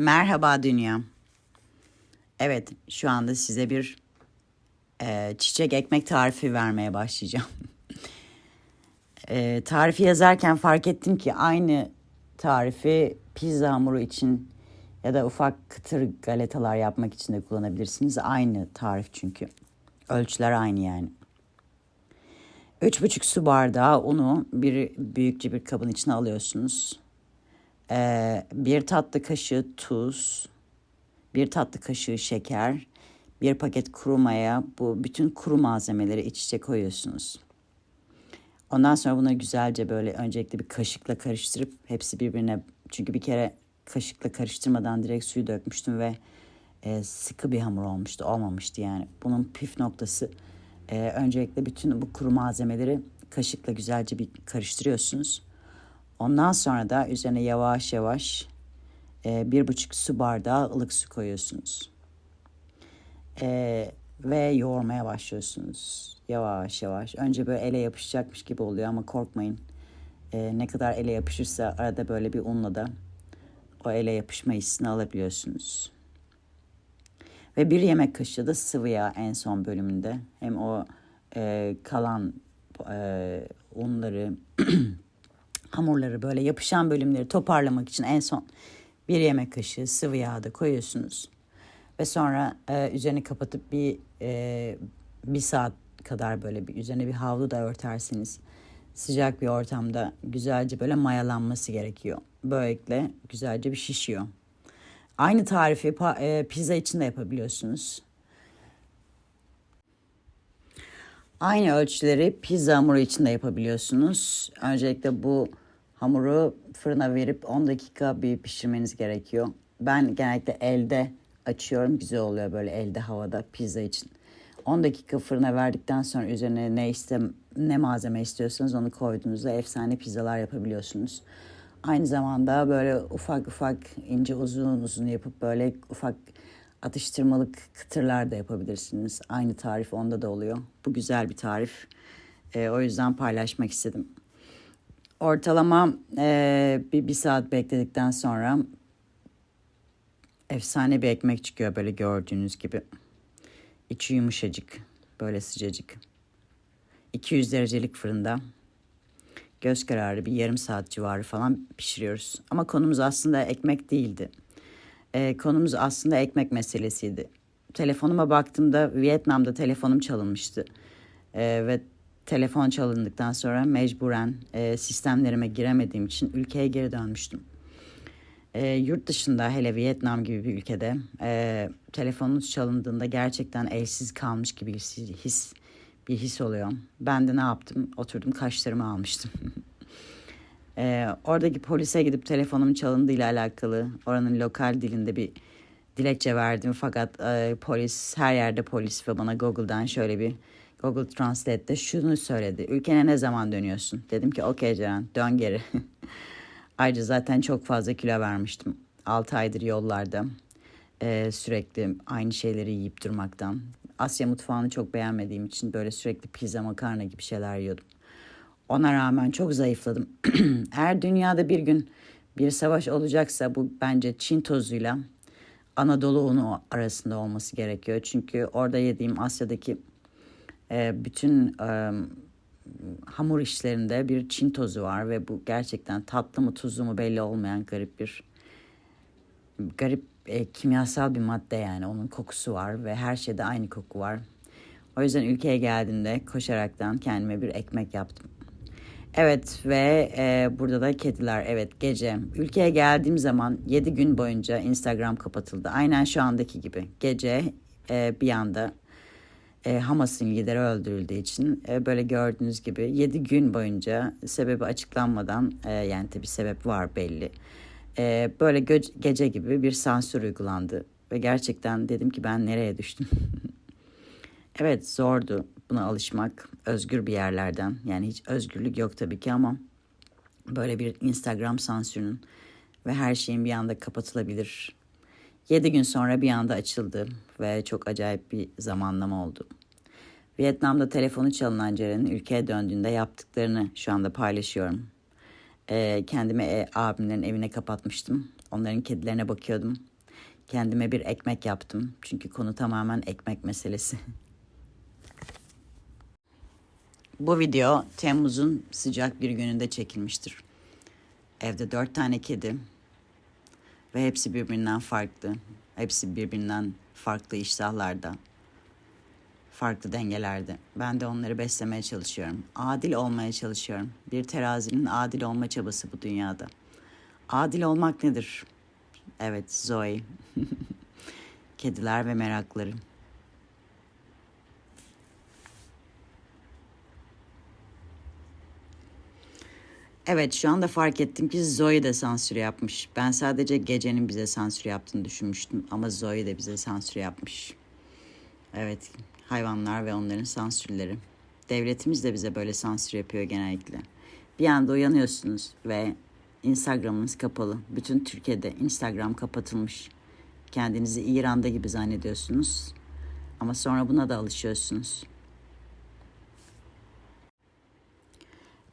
Merhaba dünya. Evet, şu anda size bir e, çiçek ekmek tarifi vermeye başlayacağım. e, tarifi yazarken fark ettim ki aynı tarifi pizza hamuru için ya da ufak kıtır galetalar yapmak için de kullanabilirsiniz. Aynı tarif çünkü. Ölçüler aynı yani. 3,5 su bardağı unu bir büyükçe bir kabın içine alıyorsunuz. Ee, bir tatlı kaşığı tuz, bir tatlı kaşığı şeker, bir paket kuru maya, bu bütün kuru malzemeleri iç içe koyuyorsunuz. Ondan sonra bunları güzelce böyle öncelikle bir kaşıkla karıştırıp hepsi birbirine çünkü bir kere kaşıkla karıştırmadan direkt suyu dökmüştüm ve e, sıkı bir hamur olmuştu. Olmamıştı yani. Bunun püf noktası e, öncelikle bütün bu kuru malzemeleri kaşıkla güzelce bir karıştırıyorsunuz. Ondan sonra da üzerine yavaş yavaş e, bir buçuk su bardağı ılık su koyuyorsunuz. E, ve yoğurmaya başlıyorsunuz. Yavaş yavaş. Önce böyle ele yapışacakmış gibi oluyor ama korkmayın. E, ne kadar ele yapışırsa arada böyle bir unla da o ele yapışma hissini alabiliyorsunuz. Ve bir yemek kaşığı da sıvı yağ en son bölümünde. Hem o e, kalan e, unları, hamurları böyle yapışan bölümleri toparlamak için en son bir yemek kaşığı sıvı yağ da koyuyorsunuz. Ve sonra e, üzerini kapatıp bir e, bir saat kadar böyle bir üzerine bir havlu da örterseniz sıcak bir ortamda güzelce böyle mayalanması gerekiyor. Böylelikle güzelce bir şişiyor. Aynı tarifi e, pizza için de yapabiliyorsunuz. Aynı ölçüleri pizza hamuru için de yapabiliyorsunuz. Öncelikle bu hamuru fırına verip 10 dakika bir pişirmeniz gerekiyor. Ben genellikle elde açıyorum. Güzel oluyor böyle elde havada pizza için. 10 dakika fırına verdikten sonra üzerine ne istem ne malzeme istiyorsanız onu koyduğunuzda efsane pizzalar yapabiliyorsunuz. Aynı zamanda böyle ufak ufak ince uzun uzun yapıp böyle ufak atıştırmalık kıtırlar da yapabilirsiniz. Aynı tarif onda da oluyor. Bu güzel bir tarif. E, o yüzden paylaşmak istedim. Ortalama e, bir, bir saat bekledikten sonra efsane bir ekmek çıkıyor böyle gördüğünüz gibi. İçi yumuşacık, böyle sıcacık. 200 derecelik fırında göz kararı bir yarım saat civarı falan pişiriyoruz. Ama konumuz aslında ekmek değildi. Ee, konumuz aslında ekmek meselesiydi. Telefonuma baktığımda Vietnam'da telefonum çalınmıştı. Ee, ve telefon çalındıktan sonra mecburen e, sistemlerime giremediğim için ülkeye geri dönmüştüm. E, yurt dışında hele Vietnam gibi bir ülkede e, telefonunuz çalındığında gerçekten elsiz kalmış gibi bir his bir his oluyor. Ben de ne yaptım? Oturdum kaşlarımı almıştım. e, oradaki polise gidip telefonum çalındığıyla alakalı oranın lokal dilinde bir dilekçe verdim. Fakat e, polis her yerde polis ve bana Google'dan şöyle bir Google Translate'de şunu söyledi. Ülkene ne zaman dönüyorsun? Dedim ki okey Ceren dön geri. Ayrıca zaten çok fazla kilo vermiştim. 6 aydır yollarda. Ee, sürekli aynı şeyleri yiyip durmaktan. Asya mutfağını çok beğenmediğim için böyle sürekli pizza makarna gibi şeyler yiyordum. Ona rağmen çok zayıfladım. Eğer dünyada bir gün bir savaş olacaksa bu bence Çin tozuyla Anadolu unu arasında olması gerekiyor. Çünkü orada yediğim Asya'daki e, bütün hamur işlerinde bir Çin tozu var ve bu gerçekten tatlı mı tuzlu mu belli olmayan garip bir garip e, kimyasal bir madde yani onun kokusu var ve her şeyde aynı koku var. O yüzden ülkeye geldiğimde koşaraktan kendime bir ekmek yaptım. Evet ve e, burada da kediler evet gece. Ülkeye geldiğim zaman 7 gün boyunca Instagram kapatıldı. Aynen şu andaki gibi. Gece e, bir anda e, Hamas'ın lideri öldürüldüğü için e, böyle gördüğünüz gibi 7 gün boyunca sebebi açıklanmadan e, yani tabi sebep var belli. E, böyle gö- gece gibi bir sansür uygulandı ve gerçekten dedim ki ben nereye düştüm? evet zordu buna alışmak özgür bir yerlerden yani hiç özgürlük yok tabii ki ama böyle bir Instagram sansürünün ve her şeyin bir anda kapatılabilir 7 gün sonra bir anda açıldı ve çok acayip bir zamanlama oldu. Vietnam'da telefonu çalınan Ceren'in ülkeye döndüğünde yaptıklarını şu anda paylaşıyorum. Ee, kendimi e, abimlerin evine kapatmıştım. Onların kedilerine bakıyordum. Kendime bir ekmek yaptım. Çünkü konu tamamen ekmek meselesi. Bu video Temmuz'un sıcak bir gününde çekilmiştir. Evde dört tane kedi ve hepsi birbirinden farklı. Hepsi birbirinden farklı iştahlarda, farklı dengelerde. Ben de onları beslemeye çalışıyorum. Adil olmaya çalışıyorum. Bir terazinin adil olma çabası bu dünyada. Adil olmak nedir? Evet, Zoe. Kediler ve merakları. Evet şu anda fark ettim ki Zoe de sansür yapmış. Ben sadece gecenin bize sansür yaptığını düşünmüştüm ama Zoe de bize sansür yapmış. Evet hayvanlar ve onların sansürleri. Devletimiz de bize böyle sansür yapıyor genellikle. Bir anda uyanıyorsunuz ve Instagram'ınız kapalı. Bütün Türkiye'de Instagram kapatılmış. Kendinizi İran'da gibi zannediyorsunuz. Ama sonra buna da alışıyorsunuz.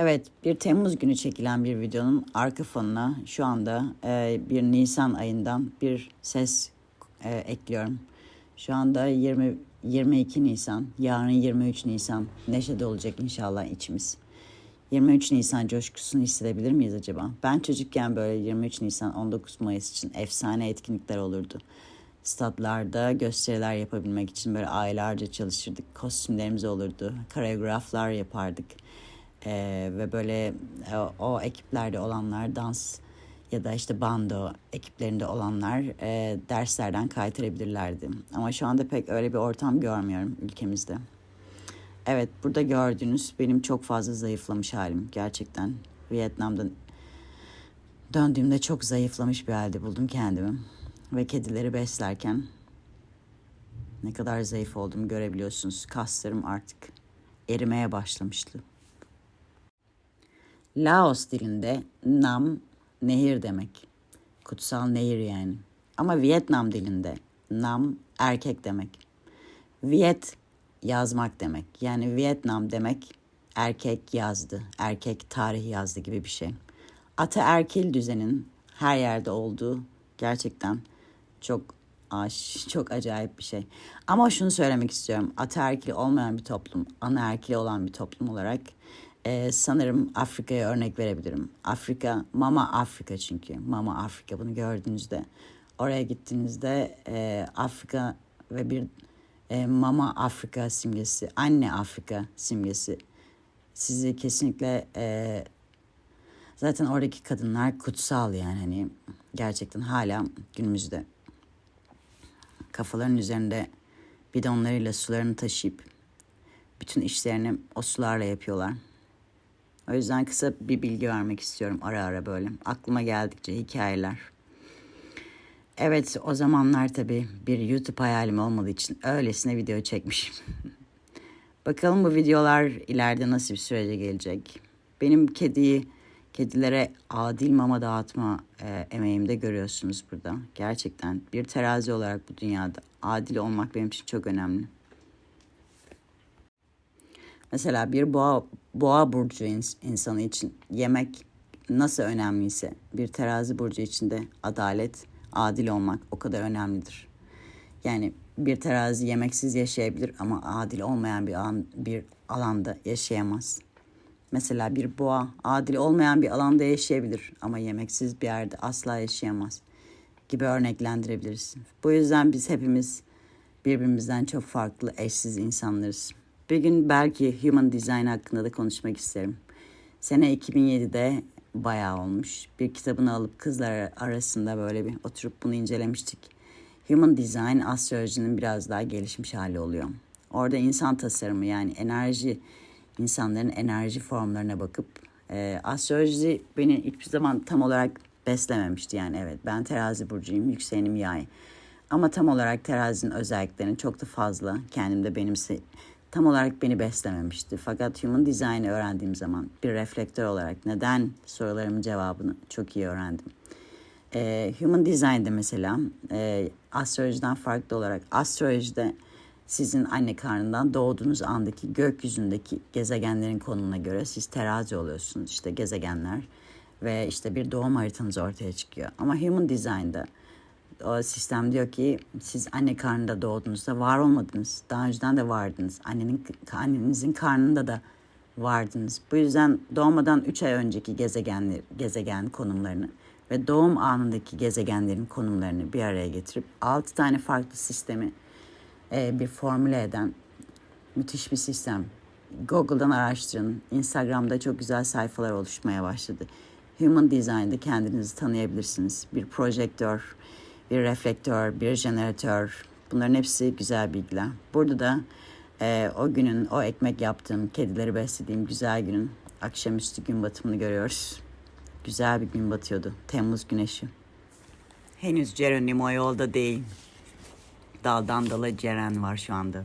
Evet, bir Temmuz günü çekilen bir videonun arka fonuna şu anda e, bir Nisan ayından bir ses e, ekliyorum. Şu anda 20 22 Nisan, yarın 23 Nisan. Neşede olacak inşallah içimiz. 23 Nisan coşkusunu hissedebilir miyiz acaba? Ben çocukken böyle 23 Nisan 19 Mayıs için efsane etkinlikler olurdu. Statlarda gösteriler yapabilmek için böyle aylarca çalışırdık. Kostümlerimiz olurdu. Koreograflar yapardık. Ee, ve böyle o, o ekiplerde olanlar dans ya da işte bando ekiplerinde olanlar e, derslerden kaytarabilirlerdi. Ama şu anda pek öyle bir ortam görmüyorum ülkemizde. Evet burada gördüğünüz benim çok fazla zayıflamış halim gerçekten. Vietnam'dan döndüğümde çok zayıflamış bir halde buldum kendimi. Ve kedileri beslerken ne kadar zayıf olduğumu görebiliyorsunuz. Kaslarım artık erimeye başlamıştı. Laos dilinde nam nehir demek. Kutsal nehir yani. Ama Vietnam dilinde nam erkek demek. Viet yazmak demek. Yani Vietnam demek erkek yazdı, erkek tarih yazdı gibi bir şey. Ataerkil düzenin her yerde olduğu gerçekten çok aş, çok acayip bir şey. Ama şunu söylemek istiyorum. Ataerkil olmayan bir toplum, anaerkil olan bir toplum olarak e, sanırım Afrika'ya örnek verebilirim. Afrika, Mama Afrika çünkü. Mama Afrika bunu gördüğünüzde. Oraya gittiğinizde e, Afrika ve bir e, Mama Afrika simgesi, Anne Afrika simgesi sizi kesinlikle e, zaten oradaki kadınlar kutsal yani hani gerçekten hala günümüzde kafaların üzerinde bidonlarıyla sularını taşıyıp bütün işlerini o sularla yapıyorlar. O yüzden kısa bir bilgi vermek istiyorum ara ara böyle. Aklıma geldikçe hikayeler. Evet o zamanlar tabii bir YouTube hayalim olmadığı için öylesine video çekmişim. Bakalım bu videolar ileride nasıl bir sürece gelecek. Benim kediyi, kedilere adil mama dağıtma e, emeğimde görüyorsunuz burada. Gerçekten bir terazi olarak bu dünyada adil olmak benim için çok önemli. Mesela bir boğa, boğa burcu insanı için yemek nasıl önemliyse bir terazi burcu için de adalet, adil olmak o kadar önemlidir. Yani bir terazi yemeksiz yaşayabilir ama adil olmayan bir, an, bir alanda yaşayamaz. Mesela bir boğa adil olmayan bir alanda yaşayabilir ama yemeksiz bir yerde asla yaşayamaz gibi örneklendirebiliriz. Bu yüzden biz hepimiz birbirimizden çok farklı eşsiz insanlarız. Bir gün belki Human Design hakkında da konuşmak isterim. Sene 2007'de bayağı olmuş. Bir kitabını alıp kızlar arasında böyle bir oturup bunu incelemiştik. Human Design astrolojinin biraz daha gelişmiş hali oluyor. Orada insan tasarımı yani enerji, insanların enerji formlarına bakıp e, astroloji beni hiçbir zaman tam olarak beslememişti. Yani evet ben terazi burcuyum, yükselenim yay. Ama tam olarak terazinin özelliklerini çok da fazla kendimde benimse tam olarak beni beslememişti. Fakat Human Design'ı öğrendiğim zaman bir reflektör olarak neden sorularımın cevabını çok iyi öğrendim. E, Human Design'de mesela e, astrolojiden farklı olarak astrolojide sizin anne karnından doğduğunuz andaki gökyüzündeki gezegenlerin konumuna göre siz terazi oluyorsunuz. İşte gezegenler ve işte bir doğum haritanız ortaya çıkıyor. Ama Human Design'da sistem diyor ki siz anne karnında doğduğunuzda var olmadınız. Daha önceden de vardınız. Annenin annenizin karnında da vardınız. Bu yüzden doğmadan 3 ay önceki gezegenler, gezegen konumlarını ve doğum anındaki gezegenlerin konumlarını bir araya getirip 6 tane farklı sistemi e, bir formüle eden müthiş bir sistem. Google'dan araştırın. Instagram'da çok güzel sayfalar oluşmaya başladı. Human Design'da kendinizi tanıyabilirsiniz. Bir projektör, bir reflektör, bir jeneratör. Bunların hepsi güzel bilgiler. Burada da e, o günün, o ekmek yaptığım, kedileri beslediğim güzel günün akşamüstü gün batımını görüyoruz. Güzel bir gün batıyordu. Temmuz güneşi. Henüz Geronimo yolda değil. Daldan dala Ceren var şu anda.